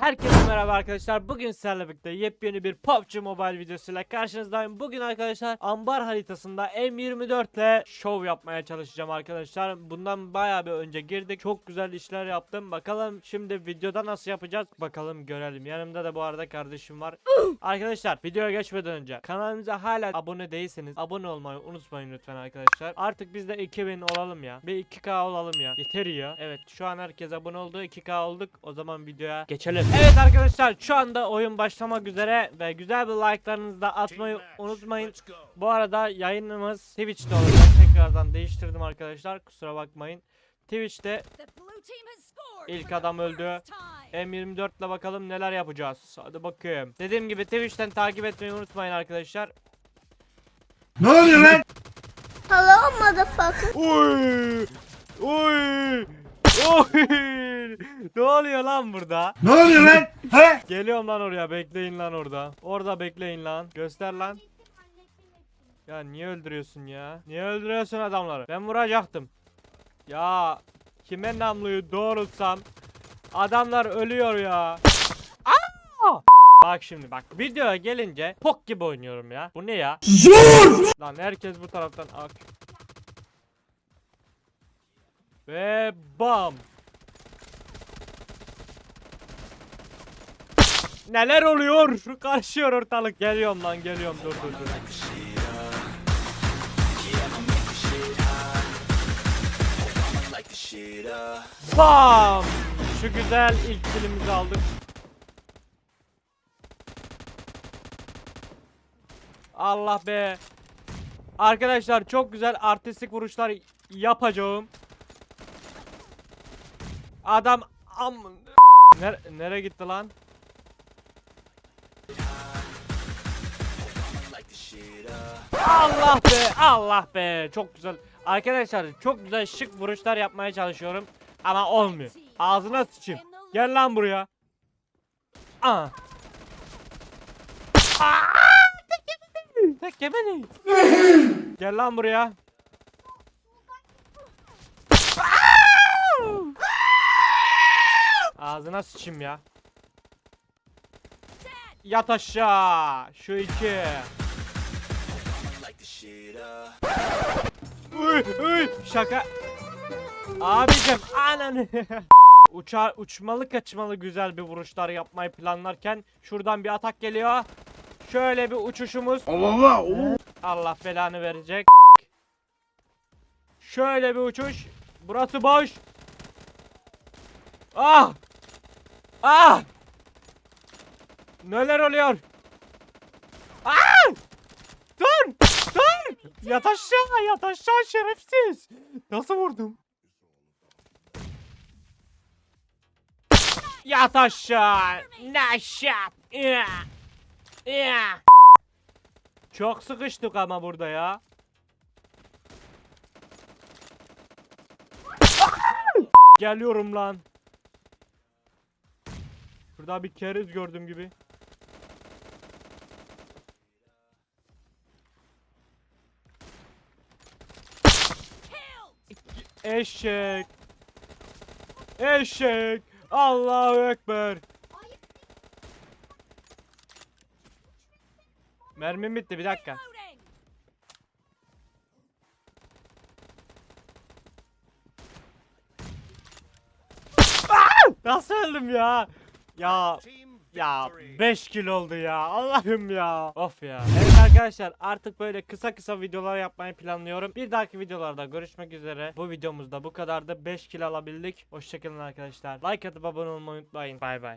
Herkese merhaba arkadaşlar. Bugün sizlerle birlikte yepyeni bir PUBG Mobile videosuyla karşınızdayım. Bugün arkadaşlar ambar haritasında M24 ile şov yapmaya çalışacağım arkadaşlar. Bundan bayağı bir önce girdik. Çok güzel işler yaptım. Bakalım şimdi videoda nasıl yapacağız? Bakalım görelim. Yanımda da bu arada kardeşim var. arkadaşlar videoya geçmeden önce kanalımıza hala abone değilseniz abone olmayı unutmayın lütfen arkadaşlar. Artık biz de 2000 olalım ya. Bir 2K olalım ya. Yeter ya. Evet şu an herkes abone oldu. 2K olduk. O zaman videoya geçelim. Evet arkadaşlar şu anda oyun başlamak üzere ve güzel bir like'larınızı da atmayı unutmayın. Bu arada yayınımız Twitch'te olacak. Tekrardan değiştirdim arkadaşlar. Kusura bakmayın. Twitch'te İlk adam öldü. M24 ile bakalım neler yapacağız. Hadi bakayım. Dediğim gibi Twitch'ten takip etmeyi unutmayın arkadaşlar. Ne oluyor lan? Hello motherfucker. Oy! Oy! Oy! ne oluyor lan burada? Ne oluyor lan? He? Geliyorum lan oraya bekleyin lan orada. Orada bekleyin lan. Göster lan. Ya niye öldürüyorsun ya? Niye öldürüyorsun adamları? Ben vuracaktım. Ya kime namluyu doğrultsam adamlar ölüyor ya. Aa! Bak şimdi bak videoya gelince pok gibi oynuyorum ya. Bu ne ya? Zor! Lan herkes bu taraftan ak. Ve bam. Neler oluyor? Karışıyor ortalık. Geliyorum lan geliyorum dur dur dur. Bam! Şu güzel ilk kilimizi aldık. Allah be. Arkadaşlar çok güzel artistik vuruşlar yapacağım. Adam am Nere nereye gitti lan? Allah be, Allah be. Çok güzel. Arkadaşlar çok güzel şık vuruşlar yapmaya çalışıyorum ama olmuyor. Ağzına sıçayım. Gel lan buraya. Aa. Aa! Tek yemedi. Gel lan buraya. Ağzına sıçayım ya. Yat aşağı. Şu iki. Uy, uy, şaka. Abicim ananı. Uçar uçmalı kaçmalı güzel bir vuruşlar yapmayı planlarken şuradan bir atak geliyor. Şöyle bir uçuşumuz. Allah Allah. oo. Allah belanı verecek. Şöyle bir uçuş. Burası boş. Ah! Ah! Neler oluyor? Ah! Dur! Dur! Yat aşağı, yat aşağı şerefsiz. Nasıl vurdum? Yat aşağı. Ya. Ya. Çok sıkıştık ama burada ya. Geliyorum lan. Burada bir keriz gördüm gibi. Eşek. Eşek. Allahu Ekber. Mermim bitti bir dakika. Nasıl öldüm ya? Ya ya 5 kilo oldu ya. Allah'ım ya. Of ya. Evet arkadaşlar artık böyle kısa kısa videolar yapmayı planlıyorum. Bir dahaki videolarda görüşmek üzere. Bu videomuzda bu kadardı. 5 kilo alabildik. Hoşçakalın arkadaşlar. Like atıp abone olmayı unutmayın. Bay bay.